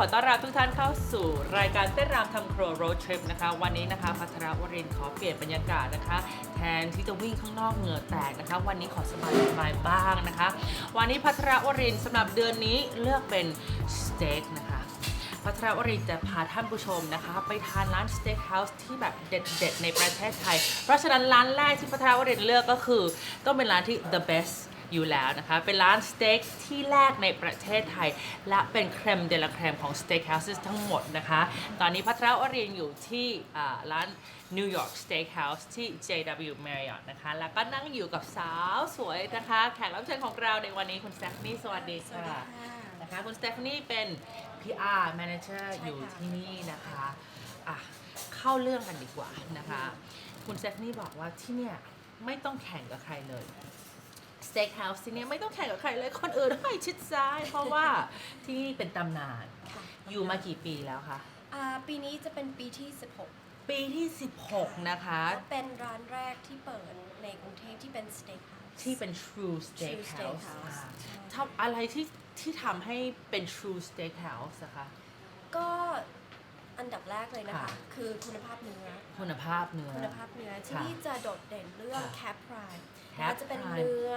ขอต้อนรับทุกท่านเข้าสู่รายการเต้นรำทำครัวโรดทริปนะคะ วันนี้นะคะพัทรวรินทร์ขอเปลี่ยนบรรยากาศนะคะ แทนที่จะวิ่งข้างนอกเหงื่อแตกนะคะ วันนี้ขอสบายสบายๆบ้างนะคะ วันนี้พัทรวรินทร์สำหรับเดือนนี้เลือกเป็นสเต็กนะคะพัทรวรินจะพาท่านผู้ชมนะคะ ไปทานร้านสเต็กเฮาส์ที่แบบเด็ดๆในประเทศไทย เพราะฉะนั้นร้านแรกที่พัทรวรินเลือกก็คือต้องเป็นร้านที่ the best อยู่แล้วนะคะ เป็นร้านสเต็กที่แรกในประเทศไทย และเป็นเครมเดล a เครมของสเต็กเฮาส์ทั้งหมดนะคะ ตอนนี้พัทรวรินทร์อยู่ที่อ่าร้าน New York Steakhouse ที่ JW Marriott นะคะ แล้วก็นั่งอยู่กับสาวสวยนะคะ แขกรับเชิญของเราในวันนี้คุณแซฟนี่สวัสดีค่ะนะคะคุณสเตฟานี่เป็น PR Manager ใช่ค่ะอยู่ที่นี่นะคะอะเข้าเรื่องกันดีกว่านะคะ คุณสเตฟานี่บอกว่าที่เนี่ยไม่ต้องแข่งกับใครเลย สเต็กเฮาส์ที่เนี่ยไม่ต้องแข่งกับใครเลยคนอื่นให้ชิดซ้าย เพราะว่าที่นี่เป็นตำนานค่ะอยู่มากี่ปีแล้วคะอ่าปีนี้จะเป็นปีที่ 16 ปีที่ 16 นะคะและเป็นร้านแรกที่เปิดในกรุงเทพที่เป็นสเต็กเฮาส์ที่เป็น True Steakhouse Steakhouse อ่าใช่ทำอะไรที่ที่ทำให้เป็น True Steakhouse อะคะ ก็อันดับแรกเลยนะคะ ค่ะ คือคุณภาพเนื้อ คุณภาพเนื้อ คุณภาพเนื้อที่ค่ะนี่จะโดดเด่นเรื่องค่ะ cap prime Cap แล้วจะเป็น prime เนื้อ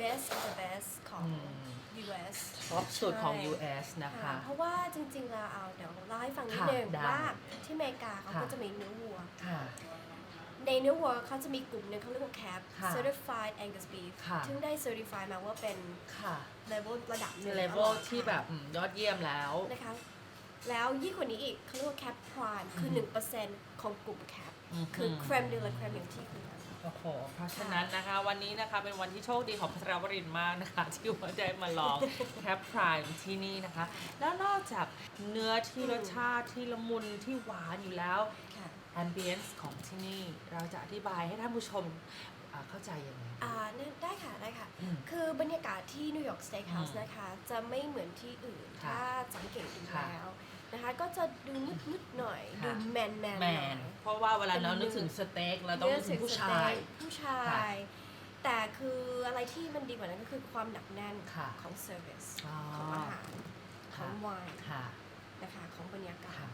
best of the best ของอืม US ท็อปสุดของใช่ US นะคะ เพราะว่าจริงๆแล้วเอาเดี๋ยวเล่าให้ฟังนิดค่ะนึงได้ว่าที่อเมริกาเขาค่ะก็จะมีเนื้อวัวค่ะในเนื้อวัวเขาจะมีกลุ่มหนึงเขาเรียกว่า CAP ค่ะ Certified Angus Beef ค่ะซึ่งได้ certify มาว่าเป็นค่ะ level ระดับหนึ่งเลเวลที่แบบอืมยอดเยี่ยมแล้วนะคะแล้วยิ่งกว่านี้อีกเขาเรียกว่า CAP Prime คือ 1%ของกลุ่ม CAP อืมคือ creme de la creme อย่างที่คุณ โอ้โหเพราะฉะนั้นนะคะ วันนี้นะคะเป็นวันที่โชคดีของพัทรวรินทร์มากนะคะ ที่ว่าได้มาลองแคปพรายที่นี่นะคะ แล้วนอกจากเนื้อที่รสชาติที่ละมุนที่หวานอยู่แล้วค่ะ แอมเบียนซ์ของที่นี่เราจะอธิบายให้ท่านผู้ชมอ่าเข้าใจยังไง อ่าเนี่ยได้ค่ะ ได้ค่ะ อืมคือบรรยากาศที่นิวยอร์กสเต็กเฮาส์อืมนะคะ จะไม่เหมือนที่อื่น ค่ะถ้าสังเกตดูค่ะแล้ว นะคะ ก็จะดูมืดๆหน่อยค่ะดูแมนๆหแมน่อย น เพราะว่าเวลาเรานึกถึงสเต็กเราต้องนึกถึงผู้ชาย ผู้ชาค่ะยแต่คืออะไรที่มันดีกว่านั้นก็คือความหนักแน่นค่ะของเซอร์วิสอ๋อของอาหารของไวน์ค่ะ นะคะ ของบรรยากาศ ค่ะ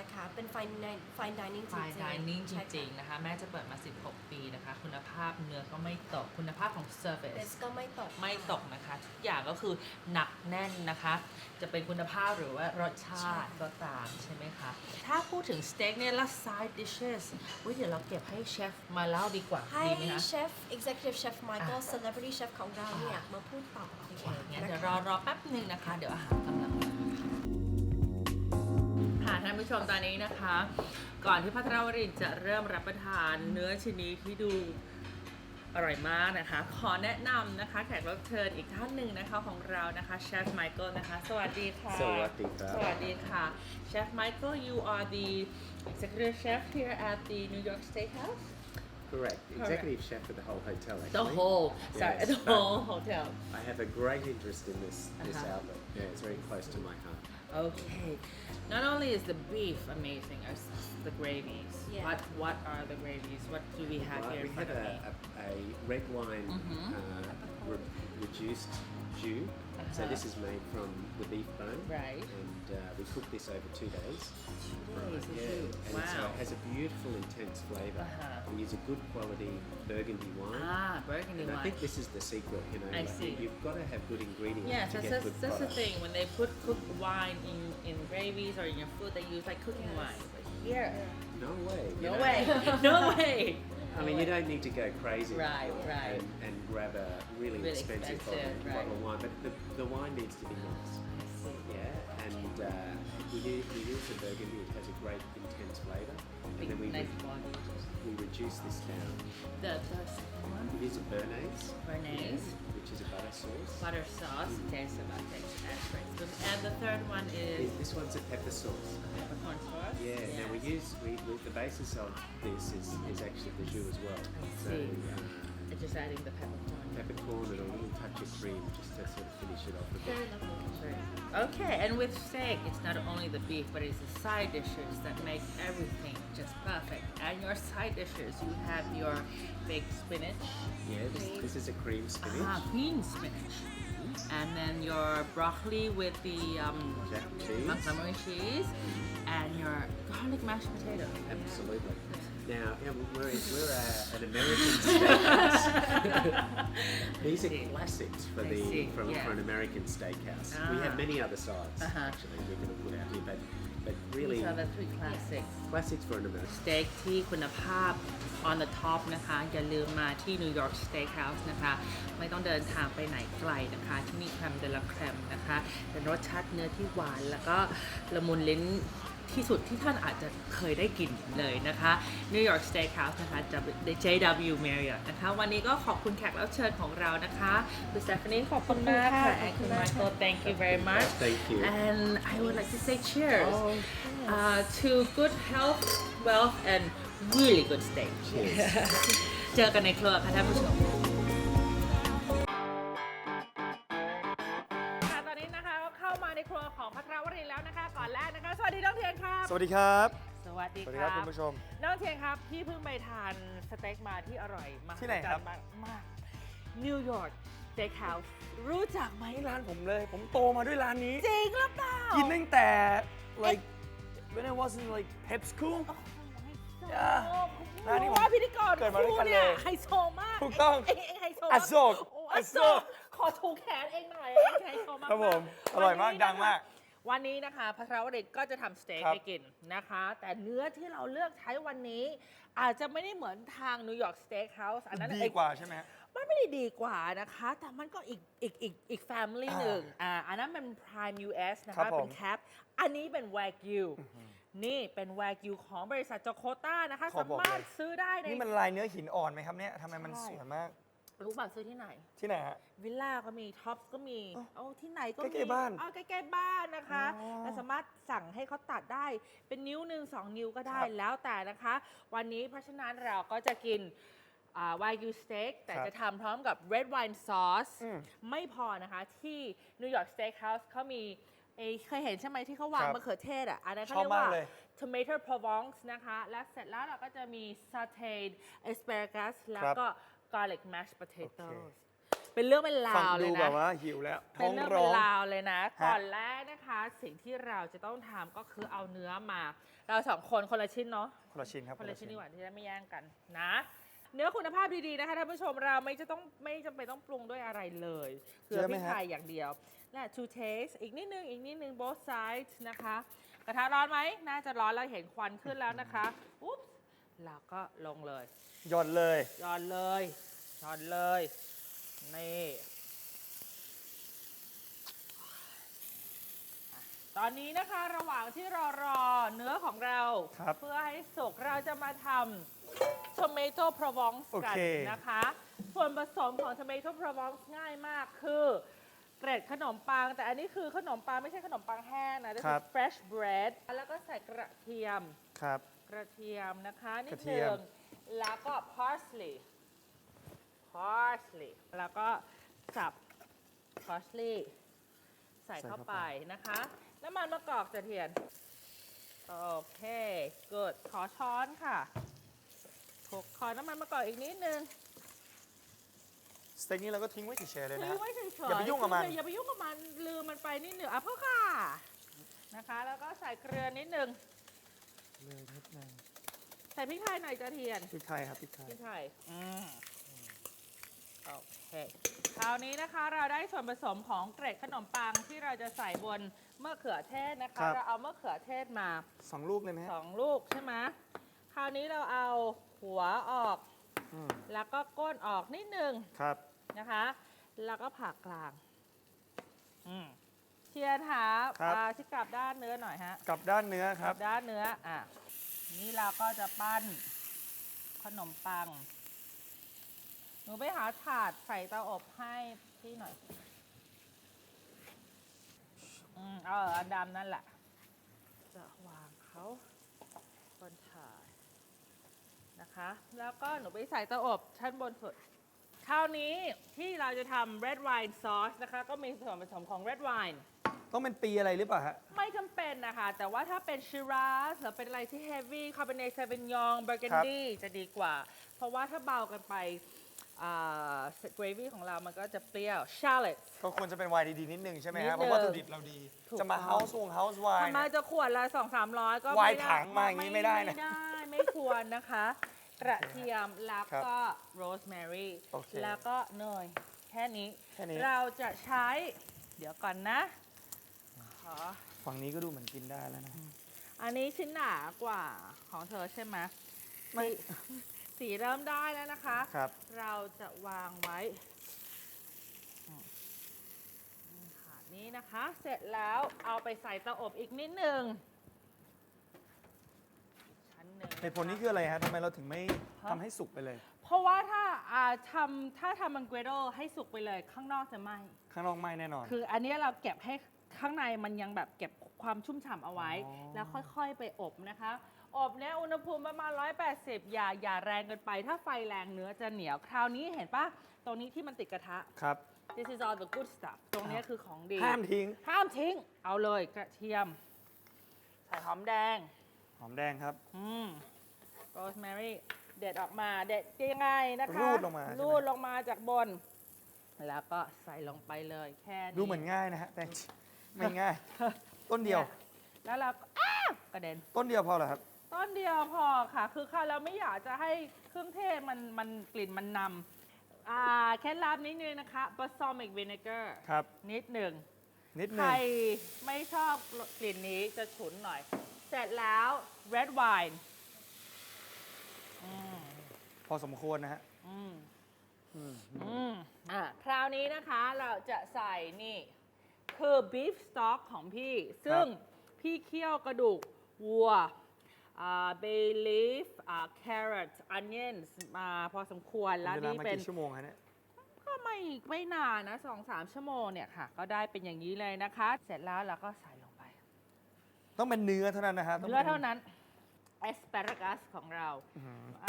นะคะ เป็น fine dining fine dining จฟริงๆายดิเนิ่งจใช่ค่ะ ริงๆนะคะ แม้จะเปิดมา 16 ปีนะคะ คุณภาพเนื้อก็ไม่ตก คุณภาพของเซอร์เบวิสสก็ไม่ตกไม่ตกนะคะ ทุกอย่างก็คือหนักแน่นนะคะ จะเป็นคุณภาพหรือว่ารสชาติก็ตามใช่ไหมคะ ถ้าพูดถึงสเต็กเนี่ยและ side dishes อุ๊ยเดี๋ยวเราเก็บให้เชฟมาเล่าดีกว่าให้ดีไหมคะ เชฟ executive chef Michael celebrity chef ของเราเนี่ยอะมาพูดต่อดีโอกเคว่างั้นนะเดี๋ยวคะรอรอแป๊บหนึ่งนะคะ เดี๋ยวอาหารกำลังมาค่ะ ท่านผู้ชมตอนนี้นะคะ ก่อนที่พัทรวรินทร์จะเริ่มรับประทานเนื้อชิ้นนี้ที่ดูอร่อยมากนะคะ ขอแนะนำนะคะ แขกรับเชิญอีกท่านหนึ่งนะคะของเรานะคะเชฟไมเคิลนะคะ สวัสดีค่ะ สวัสดีครับ สวัสดีค่ะเชฟไมเคิล you are the executive chef here at the New York Steakhouse Correct. Executive chef for the whole hotel. Actually. the whole sorry Yes, the but- whole hotel I have a great interest in this this Uh-huh. outlet. Yeah, it's very close to my heart. Okay. Not only is the beef amazing, as the gravies. Yeah. But what are the gravies? What do we have Right, here we have front of me? a, a, a red wine Mhm. uh, re- reduced jus. So Uh-huh. this is made from the beef bone, Right. and uh, we cook this over two days. days, yeah, and it's, Wow. it has a beautiful, intense flavour. Uh-huh. We use a good quality Burgundy wine. Ah, burgundy And I think this is the secret, you know. I like, see. You've got to have good ingredients Yes, to that's, get that's, good that's the thing. When they put cooked wine in, in gravies or in your food, they use like cooking Yes. wine. But here, No way. no know. way. no way. I mean, you don't need to go crazy. Right, right. And, and grab a really, Really expensive, expensive, bottle, right. bottle of wine, but the, the wine needs to be nice. We, use, we use the Burgundy. It has a great intense flavour, and then we nice re- body. we reduce this down. The, the second one, We use a Bernaise, Bernaise. which is a butter sauce. butter sauce, about it. That's great. And the third one is This- one's a pepper sauce. peppercorn sauce. Yeah. Now we use we, we the basis of this is, is actually the jus as well. I So see. uh, Just adding the peppercorn. Peppercorn and a little touch of cream just to sort of finish it off a bit. Very lovely. Okay, and with steak, it's not only the beef, but it's the side dishes that make everything just perfect. And your side dishes, you have your baked spinach, Yeah, this, this is a cream spinach. ah, green spinach, and then your broccoli with the um, Jack cheese. Cheese and your garlic mashed potato. Absolutely. Now, yeah, we're, we're uh, an American steakhouse. These are see. classics for I the see, from, yeah. for an American steakhouse. We Ah. have many other sides Uh-huh. actually we're going to put out here, but but really These are the three classics. classics for an American. สเต็กที่คุณภาพ on the top นะคะ อย่าลืมมาที่ New York Steakhouse นะคะ ไม่ต้องเดินทางไปไหนไกลนะคะ ที่นี่แครมเดล a แครมนะคะเป็นรสชาติเนื้อที่หวาน แล้วก็ละมุนลิ้น ที่สุดที่ท่านอาจจะเคยได้กินเลยนะคะ New York Steakhouse นะคะ JW Marriott นะคะ วันนี้ก็ขอบคุณแขกรับเชิญของเรานะคะคุณ Stephanie ขอบคุณมากค่ะขอบคุณคุณมากค่ะ Michael thank you very much Thank you. and I would like to say cheers Oh. uh, to good health, wealth, and really good steak. Cheers. เจอกันในครัวค่ะท่านผู้ชม วัสดีครับ สวัสดีสวัสดีคครัรับบคุณผู้ชม น้องเทียนครับพี่เพิ่งไปทานสเต็กมาที่อร่อยมากที่ไหนครับ มากมากนิวยอร์กสเต็กเฮาส์รู้จักไหมนี่ร้านผมเลย ผมโตมาด้วยร้านนี้ จริงหรือเปล่ากินตั้งแต่ like when I was in like prep school อ่าร้านนี้ผมว่าพิธีกรเกิดมาด้วยกันเลยไฮโซมากถูกต้องเเเไฮโซมากอโศกโอ้ออโศโศกกขอถูกแขนเองหน่อยเองไฮโซมากครับผมๆอร่อยมากวันนี้ดังมากนะคะ วันนี้นะคะพัทรวรินทร์ก็จะทำสเต็กครับ ให้กินนะคะ แต่เนื้อที่เราเลือกใช้วันนี้ อาจจะไม่ได้เหมือนทางนิวยอร์กสเต็กเฮาส์อันนั้นดีกว่าใช่ไหมฮะ มันไม่ได้ดีกว่านะคะ แต่มันก็อีกอีกอีกอีกแฟมิลี่อ่าหนึ่งอ่าอันนั้นเป็น Prime US นะครัคะ บผม เป็นแคป อันนี้เป็น Wagyu นี่เป็นแวกิวของบริษัทจโคต้านะคะ ขอสาบอกมารถเลยซื้อได้ใน นี่มันลายเนื้อหินอ่อนไหมครับเนี่ยทำไมมันใช่ สวยมาก รู้ป่ะซื้อที่ไหน ที่ไหนฮะ วิลล่าก็มีท็อปส์ก็มีอ๋อเอาที่ไหนก็มีใกล้ๆบ้านเอาใกล้ๆบ้านนะคะอ๋อและสามารถสั่งให้เขาตัดได้เป็นนิ้วหนึ่งสองนิ้วก็ได้ครับแล้วแต่นะคะ วันนี้เพราะฉะนั้นเราก็จะกินวากิวสเต็กแต่ครับจะทำพร้อมกับ red wine sauce อืมไม่พอนะคะที่นิวยอร์กสเต็กเฮาส์เขามีเอยเคยเห็นใช่ไหมที่เขาวางครับมะเขือเทศอะอันนั้นเขาชอบเรียกว่ามากเลย tomato provence นะคะ และเสร็จแล้วเราก็จะมี sauteed asparagus แล้วครับก็ garlic mashed โอ potatoes เค เป็นเรื่องเป็นราฟังวเลดูยแบนะบว่าหิวแล้วเป็ท้นองเรื่องร้เป็อนง ราวเลยนะ ฮะ ก่อนแรกนะคะ สิ่งที่เราจะต้องทำก็คือเอาเนื้อมา เราสองคนคนละชิ้นเนาะ คนละชิ้นครับ คนละชิ้นดีกว่าที่จะไม่แย่งกันนะ เนื้อคุณภาพดีๆนะคะท่านผู้ชมเราไม่จะต้องไม่จำเป็นต้องปรุงด้วยอะไรเลยเกลือพริกไทยอย่างเดียวและ to taste อีกนิดนึงอีกนิดนึง both sides นะคะ กระทะร้อนไหมน่าจะร้อนแล้วเห็นควันขึ้นแล้วนะคะอุ๊บ แล้วก็ลงเลยหย่อนเลยย้อนเลยย้อนเลย นี่อะตอนนี้นะคะระหว่างที่รอรอเนื้อของเรา ครับเพื่อให้สุกเราจะมาทำ tomato provence กันโอเค นะคะ ส่วนผสมของ tomato provence ง่ายมากคือ เกร็ดขนมปัง แต่อันนี้คือขนมปังไม่ใช่ขนมปังแห้งนะนี่คคืรัอบ fresh bread แล้วก็ใส่กระเทียม ครับ กระเทียมนะคะนิกดระเทีนึยงมแล้วก็ parsley parsley แล้วก็สับ parsley ใส่เข้าไปนะคะ น้ำมันมะกอกจะเทียน โอเค good ขอช้อนค่ะถกขอน้ำมันมะกอกอีกนิดนึง สเต็กนี้เราก็ทิ้งไว้เฉยๆเลยนะทิ้ฮะงไว้เฉยๆอย่าไปยุ่งกับมัน อย่าไปยุ่งกับมันลืมมันไปนิดหนึ่งอะพ่อค่ะนะคะ แล้วก็ใส่เกลือนิดนึง เลยนิดนึงใส่พริกไทยหน่อยจะเทียนพริกไทยครับพริกไทยพริกไทยอืมโอเคคราวนี้นะคะเราได้ส่วนผสมของเกร็ดขนมปังที่เราจะใส่บนมะเขือเทศนะคะ เราเอามะเขือเทศมา สองลูกเลยไหมฮะสองลูกใช่ไหมคราวนี้เราเอาหัวออกอืมแล้วก็ก้นออกนิดนึงครับ นะคะ แล้วก็ผ่ากลาง อืม เทียนหาครับ อ่าที่กลับด้านเนื้อหน่อยฮะกลับด้านเนื้อครับด้านเนื้ออะนี่เราก็จะปั้นขนมปัง หนูไปหาถาดใส่เตาอบให้พี่หน่อย อืมเอออันดำนั่นแหละ จะวางเขาบนถาดนะคะ แล้วก็หนูไปใส่เตาอบชั้นบนสุด คราวนี้ที่เราจะทำ red wine sauce นะคะ ก็มีส่วนผสมของ red wine ต้องเป็นปีอะไรหรือเปล่าฮะ ไม่จำเป็นนะคะ แต่ว่าถ้าเป็นชิราสหรือเป็นอะไรที่เฮฟวี่คาร์บอเนตเซเวนยองเบอร์เกนดี้จะดีกว่า เพราะว่าถ้าเบากันไปเกรวี่ของเรามันก็จะเปรี้ยว shallot ก็ควรจะเป็นไวน์ดีๆนิดนึงใช่ไหมนิดฮะนึงเพราะวัตถุดิบเราดี ถูกจะมาต้อง เฮาส์วงเฮาส์ไวน์ทำไมจะขวดละสองสามร้อยก็วายไม่ได้ถังมาอย่างนี้ไม่ได้นะไม่ได้ไม่ควรนะคะ กระเทียมแล้วครับก็โรสแมรี่โอเคแล้วก็เนยแค่นี้ แค่นี้ เราจะใช้ เดี๋ยวก่อนนะ ขอฝั่งนี้ก็ดูเหมือนกินได้แล้วนะ อันนี้ชิ้นหนากว่าของเธอใช่ไหมสีสีเริ่มได้แล้วนะคะ ครับ เราจะวางไว้อืมนี่ค่ะนี่นะคะ เสร็จแล้วเอาไปใส่เตาอบอีกนิดหนึ่งชั้นหนึ่งเหตุผลนี้คืออะไรฮะทำไมเราถึงไม่ฮะทำให้สุกไปเลย เพราะว่าถ้าอ่าทำถ้าทำมังเกรโดให้สุกไปเลยข้างนอกจะไหมข้างนอกไหม้แน่นอน คืออันนี้เราเก็บให้ ข้างในมันยังแบบเก็บความชุ่มฉ่ำเอาไว้ อ๋อ แล้วค่อยๆไปอบนะคะ อบเนี่ยอุณหภูมิประมาณ 180 อย่าอย่าแรงเกินไป ถ้าไฟแรงเนื้อจะเหนียว คราวนี้เห็นปะตรงนี้ที่มันติดกระทะ ครับ this is all the good stuff ตรงเนี้ยคือของดี ห้ามทิ้ง ห้ามทิ้ง เอาเลยกระเทียม ใส่หอมแดง หอมแดงครับ อืมโรสแมรี่เด็ดออกมาเด็ดยังไงนะคะรูดลงมาใช่ไหม รูดลงมาจากบน แล้วก็ใส่ลงไปเลยแค่นี้ดูเหมือนง่ายนะฮะแต่ ไม่ง่าย ต้นเดียว แล้วเราก็อ้าวกระเด็น ต้นเดียวพอเหรอครับ ต้นเดียวพอค่ะ คือค่ะเราไม่อยากจะให้เครื่องเทศมันมันกลิ่นมันนำอ่าเคล็ดลับนิดนึงนะคะ balsamic vinegar ครับ นิดหนึ่ง นิดใคนึรงไม่ชอบกลิ่นนี้จะฉุนหน่อย เสร็จแล้ว red wine อืมพอสมควรนะฮะอืมอืม อืมอะคราวนี้นะคะเราจะใส่นี่ คือ beef stock ของพี่ ซึ่งพี่เคี่ยวกระดูกวัวอ่า bay leaf อ่า carrot onions มาพอสมควรแล้วเวลานี่มาเป็นกี่ชั่วโมงฮะเนี่ยก็ไม่ไม่นานนะสองสามชั่วโมงเนี่ยค่ะ ก็ได้เป็นอย่างนี้เลยนะคะ เสร็จแล้วเราก็ใส่ลงไป ต้องเป็นเนื้อเท่านั้นนะฮะต้งเนื้อป็เท่านั้น asparagus ของเรา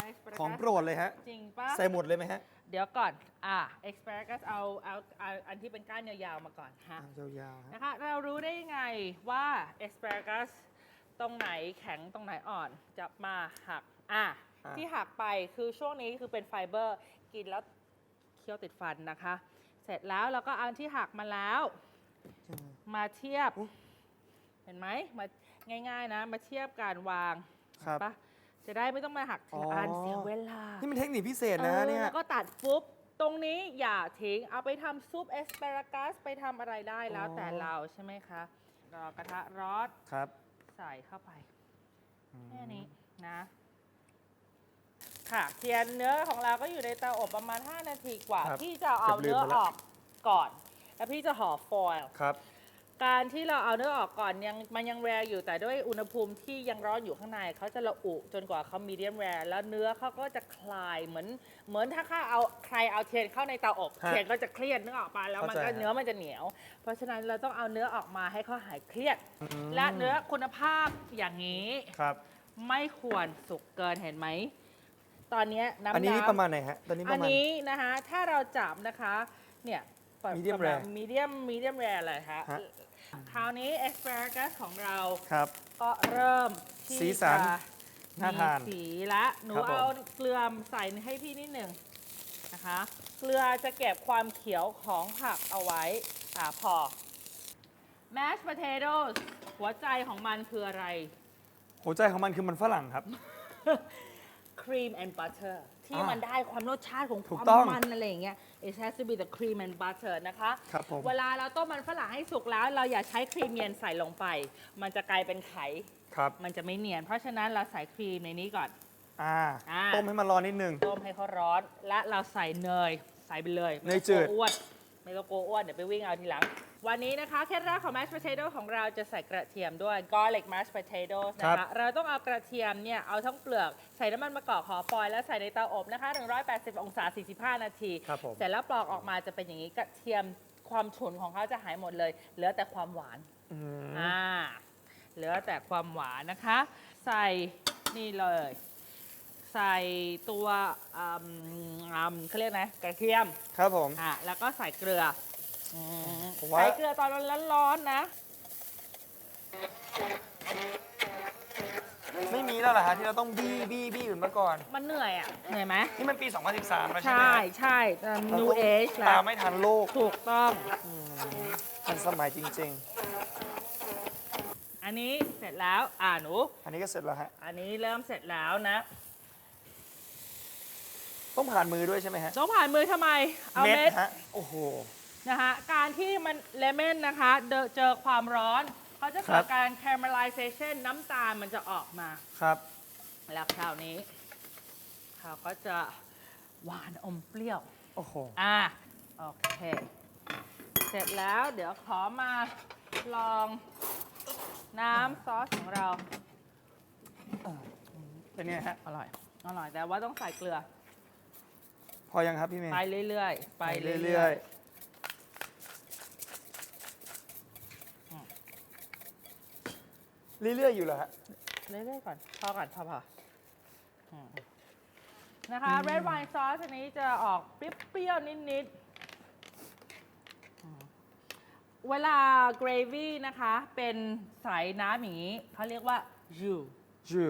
asparagus ของโปรดเลยฮะจริงปะใส่หมดเลยไหมฮะ เดี๋ยวก่อน อ่า asparagus เอาเอาเอาอันที่เป็นก้านยาวๆมาก่อนฮะอ่ายาวๆฮะนะคะ เรารู้ได้ยังไงว่า asparagus ตรงไหนแข็งตรงไหนอ่อนจะมาหัก อะอะที่หักไปคือช่วงนี้คือเป็นไฟเบอร์ กินแล้วเคี้ยวติดฟันนะคะ เสร็จแล้วเราก็เอาอันที่หักมาแล้วมาเทียบเห็นไหมมาง่าย ๆ นะ มาเทียบการวางครับปะ จะได้ไม่ต้องมาหักทีละอันอ๋อเสียเวลานี่มันเทคนิคพิเศษนะเออเนี่ย แล้วก็ตัดปุ๊บ ตรงนี้อย่าทิ้ง เอาไปทำซุปเอสเปรากัสไปทำอะไรได้แล้วอ๋อ แต่เราใช่ไหมคะรอกระทะร้อนครับใส่เข้าไป แค่นี้นะ ค่ะเทียนเนื้อของเราก็อยู่ในเตาอบประมาณ5 นาทีกว่า ครับพี่จะเอาเกือบลืมเนื้อไปแล้วออกก่อน แล้วพี่จะห่อฟอยล์ครับ การที่เราเอาเนื้อออกก่อนยังมันยังแรอยู่แต่ด้วยอุณหภูมิที่ยังร้อนอยู่ข้างในเขาจะระอุจนกว่าเขามีเดียมแรแล้วเนื้อเขาก็จะคลายเหมือน เหมือนถ้าข้าเอาใครเอาเทียนเข้าในเตาอบฮะเทียนก็จะเครียดนึกออกปะแล้วมันก็เข้าใจฮะ เนื้อมันจะเหนียว เพราะฉะนั้นเราต้องเอาเนื้อออกมาให้เขาหายเครียด และเนื้อคุณภาพอย่างนี้ ครับ ไม่ควรสุกเกินเห็นไหม ตอนเนี้ยน้ำอันนี้น้ำประมาณไหนฮะ ตอนนี้ปอัระนมาณ นี้นะคะถ้าเราจับนะคะ เนี่ย Medium rare มีเดียมมีเดียมแรเลยคะฮะ คราวนี้ asparagus ของเราครับ ก็เริ่มที่สีสันจะน่าทานมีสีละหนูครับผม เอาเกลือใส่ให้พี่นิดหนึ่งนะคะ เกลือจะเก็บความเขียวของผักเอาไว้อ่าพอ mashed potatoes หัวใจของมันคืออะไร หัวใจของมันคือมันฝรั่งครับ cream and butter ที่อ่ามัมันได้ความรสชาติของคถูกวามต้องมันอะไรอย่างเงี้ย it has to be the cream and butter นะคะครับผม เวลาเราต้มมันฝรั่งให้สุกแล้ว เราอย่าใช้ครีมเย็นใส่ลงไป มันจะกลายเป็นไข ครับมันจะไม่เนียน เพราะฉะนั้นเราใส่ครีมในนี้ก่อน อ่าอ่า ต้มให้มันร้อนนิดนึง ต้มให้เขาร้อน และเราใส่เนย ใส่ไปเลยเนยจืด ไม่ต้องกลัวอ้วน ไม่ต้องกลัวอ้วนเดี๋ยวไปวิ่งเอาทีหลัง วันนี้นะคะเคล็ดลับของ mashed potato ของเราจะใส่กระเทียมด้วย garlic mashed potatoes นะคะเราต้องเอากระเทียมเนี่ยเอาทั้งเปลือกใส่น้ำมันมะกอกห่อฟอยล์แล้วใส่ในเตาอบนะคะ180 องศา 45 นาที ครับผม เสร็จแล้วปลอกออกมาจะเป็นอย่างนี้กระเทียมความฉุนของเขาจะหายหมดเลย เหลือแต่ความหวาน อืม อ่า เหลือแต่ความหวานนะคะ ใส่นี่เลย ใส่ตัวอืมอืมเขาเรียกนะกระเทียมครับผม อะแล้วก็ใส่เกลืออืมผมว่า ใส่เกลือตอนร้อนๆนะ ไม่มีแล้วเหรอฮะที่เราต้องบี้บี้บี้เหมือนเมื่อก่อน มันเหนื่อยอะเหนื่อยไหมนี่มันปี 2013 แล้วใช่ไหมใช่ฮะใช่เอิ่มเรา New ต้อง Age แล้ตาวมไม่ทันโลกถูกต้อง ทันสมัยจริง อันนี้เสร็จแล้ว อ่าหนู ๆ อันนี้ก็เสร็จแล้วฮะ อันนี้เริ่มเสร็จแล้วนะ ต้องผ่านมือด้วยใช่ไหมฮะ ต้องผ่านมือทำไม เอาเม็ดฮะ โอ้โห นะคะการที่มันเลมอนนะคะเดอเจอความร้อนเขาจะครัเกิดบการ caramelization น้ำตาลมันจะออกมา ครับ แล้วคราวนี้เขาก็จะหวานอมเปรี้ยว โอ้โห อะโอเค เสร็จแล้วเดี๋ยวขอมาลองน้ำซอสของเรา เป็นไงฮะ อร่อย อร่อยแต่ว่าต้องใส่เกลือ พอยังครับพี่เมย์ ไปเรื่อยๆ ไปไปเรื่เรื่ออยยๆ เรื่อยๆ อยู่เหรอฮะ ๆ เรื่อยๆก่อน พอก่อน พอพออืมนะคะ red wine sauce อันนี้จะออกเปรี้ยวๆ นิดๆอืมเวลา gravy นะคะ เป็นใสน้ำอย่างนี้ เขาเรียกว่า jus ชื่อ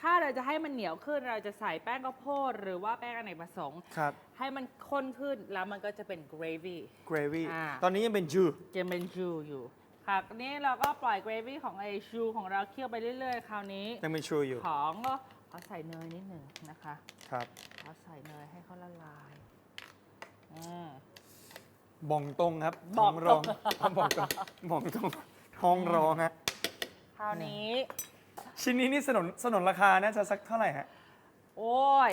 ถ้าเราจะให้มันเหนียวขึ้นเราจะใส่แป้งข้าวโพดหรือว่าแป้งอเนกประสงค์ ครับ ให้มันข้นขึ้นแล้วมันก็จะเป็น gravy gravy อ่า ตอนนี้ยังเป็นจูจะเป็นจูอยู่ ค่ะนี้เราก็ปล่อย gravy ของไอชูของเราเคี่ยวไปเรื่อยๆ คราวนี้ ยังเป็นชูอยู่ ของก็ขอใส่เนยนิดหนึ่งนะคะครับ ขอใส่เนยให้เขาละลายอืม บ่องตรงครับบ่องท้รองบ่องตรงบ่องตรงท้องร้องฮะ คราวนี้ ชิ้นนี้นี่สนนสนนราคาน่าจะสักเท่าไหร่ฮะ โอ้ย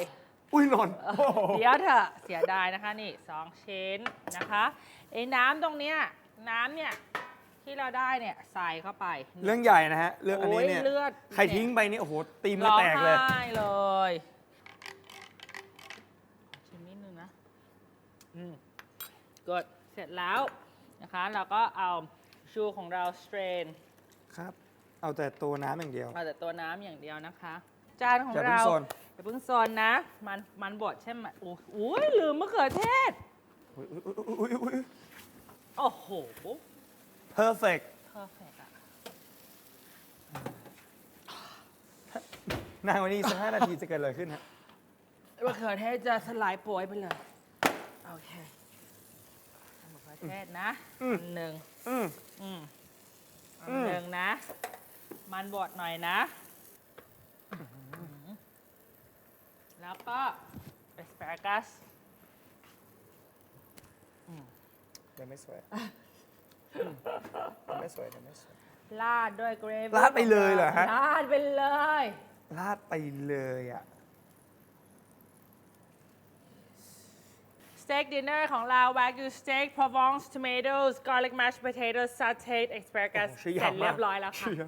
อุ้ยหล่นโอ้โหเดี๋ยวเถอะเสียดายนะคะนี่สองชิ้นนะคะไอ้น้ำตรงเนี้ยน้ำเนี่ยที่เราได้เนี่ยใส่เข้าไป เรื่องใหญ่นะฮะ เรื่องอันนี้เนี่ย โอ้ยเลือด ใครทิ้งไปนี่โอ้โห ตีมือร้องแตกเลย ไห้เลยชิ้นนิดนึงนะ อืมกดเสร็จแล้วนะคะ เราก็เอาชูของเราสเตรน ครับ เอาแต่ตัวน้ำอย่างเดียว เอาแต่ตัวน้ำอย่างเดียวนะคะ จานของอย่าเพิ่งเราโซน อย่าเพิ่งโซนนะ มันมันบดใช่ไหมโอ้โอ้ยลืมมะเขือเทศ อุ๊ยอุ๊ยอุ๊ยอุ๊ยอุ๊ย โอ้โห perfect เพอร์เฟกอะนางวันนี้สักห้านาทีจะเกิดอะไรขึ้นฮะมะเขือเทศจะสลายโปรยไปเลย โอเคมะเขือเทศนะอืมอันหนึ่งอืม อืมอันอืมหนึ่งนะ มันบดหน่อยนะ แล้วก็ asparagus เดี๋ยวไม่สวยเดี๋ยวไม่สวยเดี๋ยวไม่สวย ลาดด้วยเกรฟลาดไปเลยเหรอฮะ ลาดไปเลย ลาดไปเลยอะ สเต็กดินเนอร์ของเรา wagyu steak provence tomatoes garlic mashed potatoes sauteed asparagus โอ้โหชื่อเสยาร็วจมากเรียบร้อยแล้วค่ะชื่อ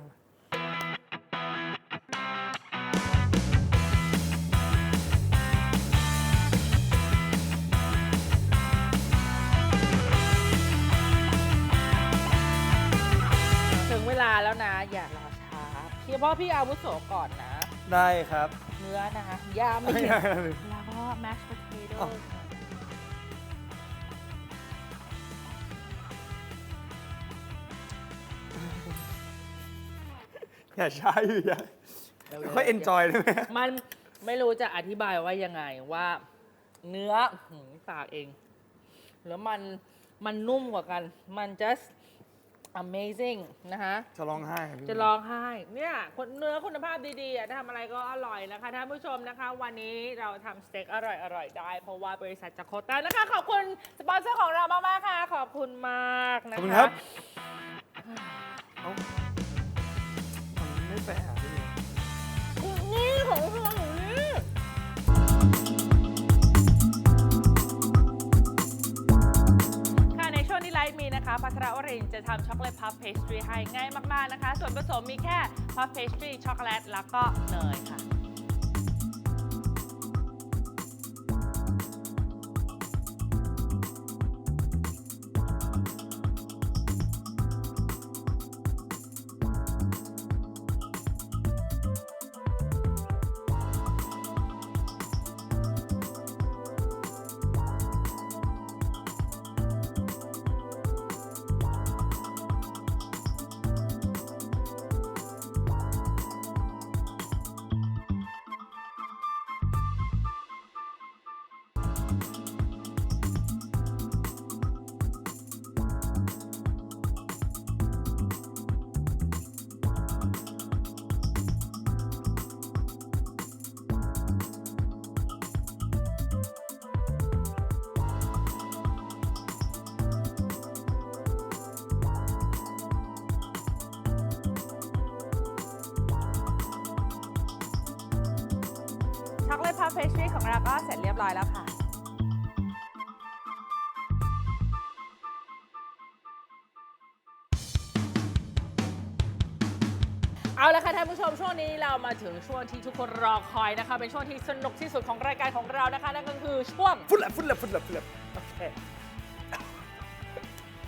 ช้าพี่เพราะพี่อาวุโสก่อนนะ ได้ครับเนื้อนะคะย่าไม่เห็นแล้วก็ mashed potatoes อ๋ออย่าใช้อย่าค่อยเอนจอยได้ไหมมันไม่รู้จะอธิบายว่ายังไงว่า เนื้อหืมปากเอง แล้วมันมันนุ่มกว่ากัน มัน just amazing นะคะ จะร้องไห้พี่ จะร้องไห้เนี่ยคนเนื้อคุณภาพดีๆอะทำอะไรก็อร่อยนะคะท่านผู้ชมนะคะ วันนี้เราทำสเต็กอร่อยๆ ได้ เพราะว่าบริษัทจากโคต้านะคะ ขอบคุณสปอนเซอร์ของเรามากๆค่ะ ขอบคุณมากขนะอบคุณคะครับเอ้ามันไม่แฟร์อะพี่นี่ของพวกหนูนี่ พัทรวรินจะทำช็อกโกแลตพัฟเพสตรีให้ง่ายมาก ๆ นะคะ ส่วนผสมมีแค่พัฟเพสตรีช็อกโกแลตแล้วก็เนยค่ะ ช็อกโกแลตพัฟเพสทรีของเราก็เสร็จเรียบร้อยแล้วค่ะเอาละค่ะท่านผู้ชมช่วงนี้เรามาถึงช่วงที่ทุกคนรอคอยนะคะ เป็นช่วงที่สนุกที่สุดของรายการของเรานะคะนั่นก็คือช่วง ฟุตแลบฟุตแลบฟุตแลบฟุตแลบโอเค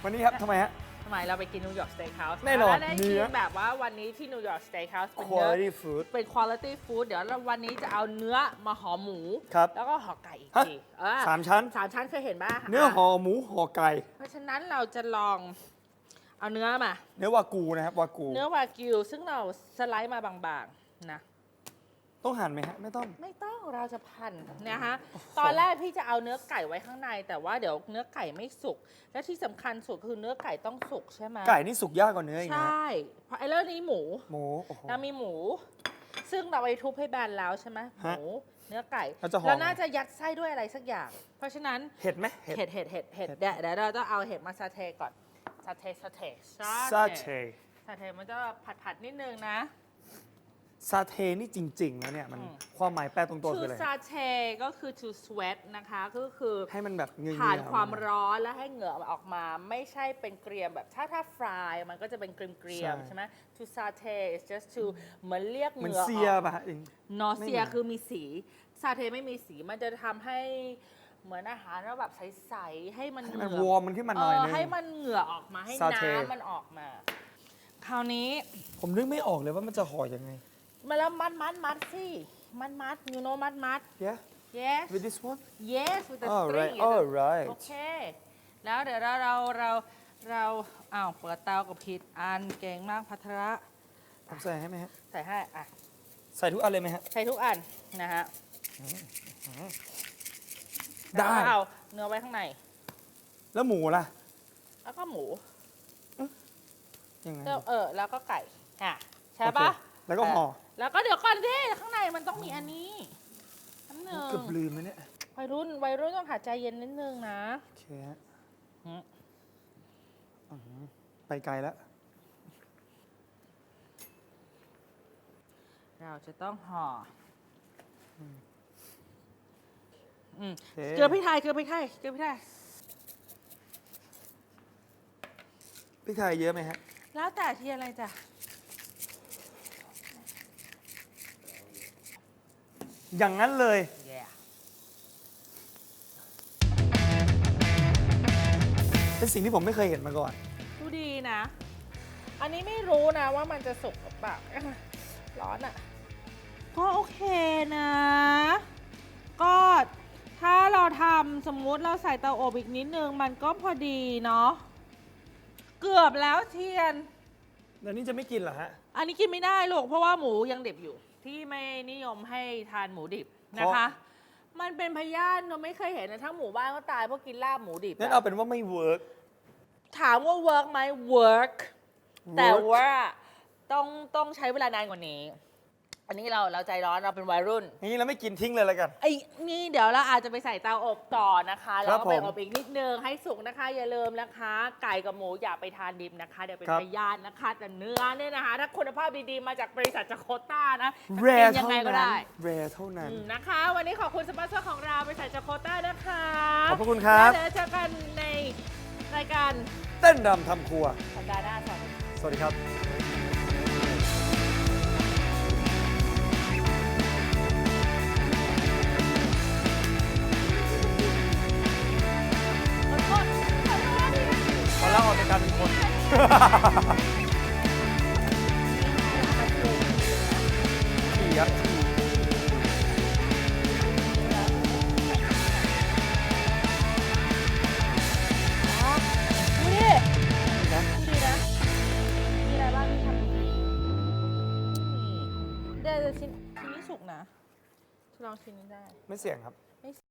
วันนี้ครับทำไมฮะ ทำไมเราไปกินนิวยอร์กสเต็กเฮาส์แน่นอนได้เนื้กินอ แบบว่าวันนี้ที่นิวยอร์กสเต็กเฮาส์เป็นเนื้อ quality food เป็น quality food เดี๋ยวเราวันนี้จะเอาเนื้อมาห่อหมู ครับแล้วก็ห่อไก่อีกฮะทีเออสามชั้น สามชั้นเคยเห็นป่ะเนื้อห่อหมูห่อไก่ เพราะฉะนั้นเราจะลองเอาเนื้อมา เนื้อวากูนะครับวากู เนื้อวากิวซึ่งเราสไลด์มาบางๆนะ ต้องหั่นไหมฮะ ไม่ต้อง ไม่ต้องเราจะพันนะคะตอนแรกพี่จะเอาเนื้อไก่ไว้ข้างใน แต่ว่าเดี๋ยวเนื้อไก่ไม่สุก และที่สำคัญสุดคือเนื้อไก่ต้องสุกใช่ไหมไก่นี่สุกยากกว่าเนื้ออีกใชนะ่เพราะไอ้เรื่องนี้หมูหมูโอ้โห เรามีหมู ซึ่งเราไปทุบให้แบนแล้วใช่ไหมหฮะมูเนื้อไก่เราจะห่อแล้วน่าจะยัดไส้ด้วยอะไรสักอย่าง เพราะฉะนั้น เห็ดไหมเห็ดเห็ดเห็ดเห็ดเห็ดเดี๋ยวเดี๋ยวเราต้องเอาเห็ดมาซาเทก่อนซาเทซาเทซาเทซาเทมันจะผัดผัดๆนิดนึงนะ ซาเทนี่จริงๆแล้วเนี่ยมันอืมความหมายแปลตรงตัว to คืออะไรซาเทก็คือ to sweat นะคะก็คือ ให้มันแบบเงยๆผ่านออกความร้อนแล้วให้เหงื่อมันออกมา ไม่ใช่เป็นเกรียมแบบถ้าถ้าฟรายมันก็จะเป็นเกรียมเกรียมใช่ใช่ไหม to saute is just to เหมือนเรียกเหมือนเหงื่อเซียออกป่ะฮะเองนอเซียไม่เหมือนคือมีสีซาเทไม่มีสีมันจะทำให้เหมือนอาหารเราแบบใสๆให้มันให้เหมันงื่วอร์มมันขึ้นมาหน่อยเอนึองให้มันเหงื่อออกมาให้ซาเท น้ำมันออกมา คราวนี้ ผมนึกไม่ออกเลยว่ามันจะห่อยังไง มาแล้วมัดมัดมัดสิมัดมัด you know มัดมัด yeah yes with this one yes with the all right string all right โอเค แล้วเดี๋ยวเราเราเราเราอ้าวเปิดเตากับผิดอันเก่งมากพัทระผมใส่ให้ไหมฮะ ใส่ให้อะ ใส่ทุกอันเลยไหมฮะใส่ทุกอันนะฮะได้ แล้วเอาเนื้อไว้ข้างใน แล้วหมูล่ะ แล้วก็หมูยังไง แล้วเออ แล้วก็ไก่อะใช่โอเคปะ แล้วก็ห่อเแล้วก็เดี๋ยวก่อนดิข้างในมันต้องมีอันนี้น้ำหนึ่งเกือบลืมแล้วเนี่ยวัยรุ่นวัยรุ่นต้องหาใจเย็นนิดนึงนะโอเคฮะอืมอื้อหือไปไกลแล้วเราจะต้องห่อออืม โอเคเกลือพริกไทยเกลือพริกไทยเกลือพริกไทยพริกไทยเยอะไหมฮะ แล้วแต่ที่อะไรจ้ะ อย่างนั้นเลย yeah เป็นสิ่งที่ผมไม่เคยเห็นมาก่อน ดูดีนะ อันนี้ไม่รู้นะว่ามันจะสุกหรือเปล่า ร้อนอะ่ะ ก็โอเคนะ ก็ถ้าเราทำสมมุติเราใส่เตาอบอีกนิดนึง มันก็พอดีเนาะ เกือบแล้วเทียน แล้วนี่จะไม่กินเหรอฮะ อันนี้กินไม่ได้ลูกเพราะว่าหมูยังดิบอยู่ ที่ไม่นิยมให้ทานหมูดิบนะคะ มันเป็นพยาธิเราไม่เคยเห็นนะทั้งหมู่บ้านก็ตายเพราะกินลาบหมูดิบงั้นอะเอาเป็นว่าไม่เวิร์กถามว่า work ไหม work แต่ว่าต้องต้องใช้เวลานานกว่านี้ อันนี้เราเราใจร้อนเราเป็นวัยรุ่นอย่างนี้เราไม่กินทิ้งเลยแล้วกัน ไอ้นี่เดี๋ยวเราอาจจะไปใส่เตาอบต่อนะคะแล้วครัก็บไปผมอบอีกนิดนึงให้สุกนะคะ อย่าลืมนะคะ ไก่กับหมูอย่าไปทานดิบนะคะ เดี๋ยวเป็นครับพยาธินะคะ แต่เนื้อเนี่ยนะคะ ถ้าคุณภาพดีๆ มาจากบริษัทจากโคต้านะจะแรกินยัเท่างไงก็นั้นได้แรเท่านั้น อืมนะคะ วันนี้ขอบคุณสปอนเซอร์ของเราบริษัทจากโคต้านะคะขอบพระคุณครับ แล้วเดี๋ยวเจอกันในรายการเต้นรำทำครัวสัปดาห์หน้าสวัสดีค่ะ สวัสดีครับ กออกจากการเป็นคน ขี่ครับขี่ดูดินะดูดีนะมีอะไรบ้างที่ทำดีเดี๋ยวเดี๋ยวชิ้นชิ้นนี้สุกนะลองชิ้นนี้ได้ ไม่เสี่ยงครับ